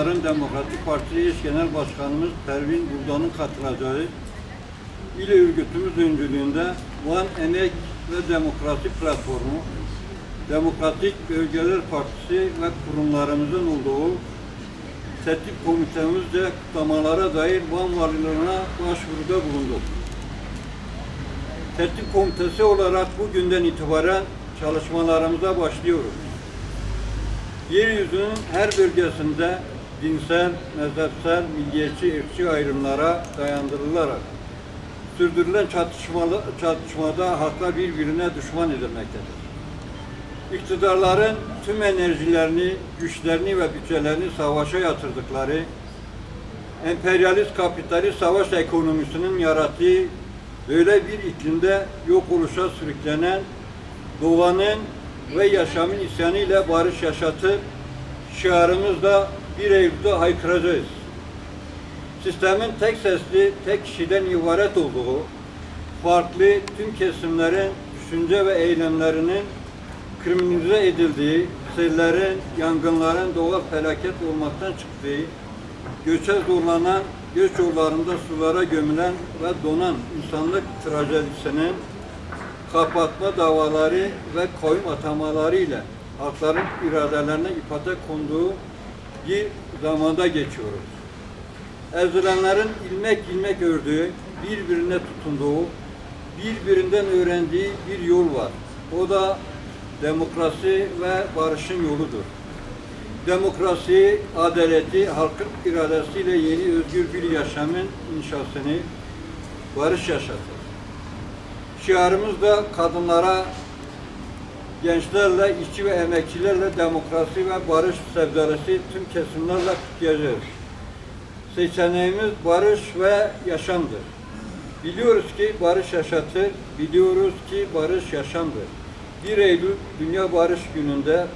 Yarın Demokratik Parti eş genel başkanımız Pervin Buldan'ın katılacağı il örgütümüz öncülüğünde Van Emek ve Demokrasi Platformu, Demokratik Bölgeler Partisi ve kurumlarımızın olduğu tetkik komitemizce kutlamalara dair Van Valiliğine başvuruda bulunduk. Tetkik komitesi olarak bugünden itibaren çalışmalarımıza başlıyoruz. Yeryüzünün her bölgesinde dinsel, mezhepsel, milliyetçi, ırkçı ayrımlara dayandırılarak sürdürülen çatışmalı, çatışmada haklar birbirine düşman edilmektedir. İktidarların tüm enerjilerini, güçlerini ve bütçelerini savaşa yatırdıkları, emperyalist kapitalist savaş ekonomisinin yarattığı böyle bir iklimde yok oluşa sürüklenen doğanın ve yaşamın isyanıyla barış yaşatıp şiarımızla 1 Eylül'de haykıracağız. Sistemin tek sesli, tek kişiden ibaret olduğu, farklı tüm kesimlerin düşünce ve eylemlerinin kriminalize edildiği, sellerin, yangınların doğal felaket olmaktan çıktığı, göçe zorlanan, göç yollarında sulara gömülen ve donan insanlık trajedisinin kapatma davaları ve koyun atamaları ile halkların iradelerine ifade konduğu bir zamanda geçiyoruz. Ezilenlerin ilmek ilmek ördüğü, birbirine tutunduğu, birbirinden öğrendiği bir yol var. O da demokrasi ve barışın yoludur. Demokrasi, adaleti, halkın iradesiyle yeni özgür bir yaşamın inşasını barış yaşatır. Şiarımız da kadınlara, gençlerle, işçi ve emekçilerle demokrasi ve barış sevdalısı tüm kesimlerle kutlayacağız. Seçeneğimiz barış ve yaşamdır. Biliyoruz ki barış yaşatır, biliyoruz ki barış yaşamdır. 1 Eylül Dünya Barış Günü'nde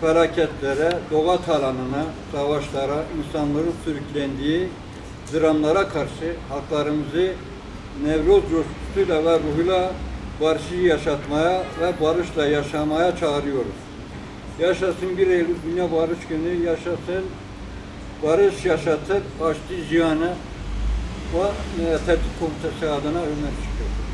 felaketlere, doğa talanına, savaşlara, insanların sürüklendiği dramlara karşı haklarımızı Nevroz coşkusuyla ve ruhuyla barışı yaşatmaya ve barışla yaşamaya çağırıyoruz. Yaşasın 1 Eylül Dünya Barış Günü, yaşasın barış yaşatır, açtı cihanı ve e, Tetkik Komitesi adına ömer çıkıyor.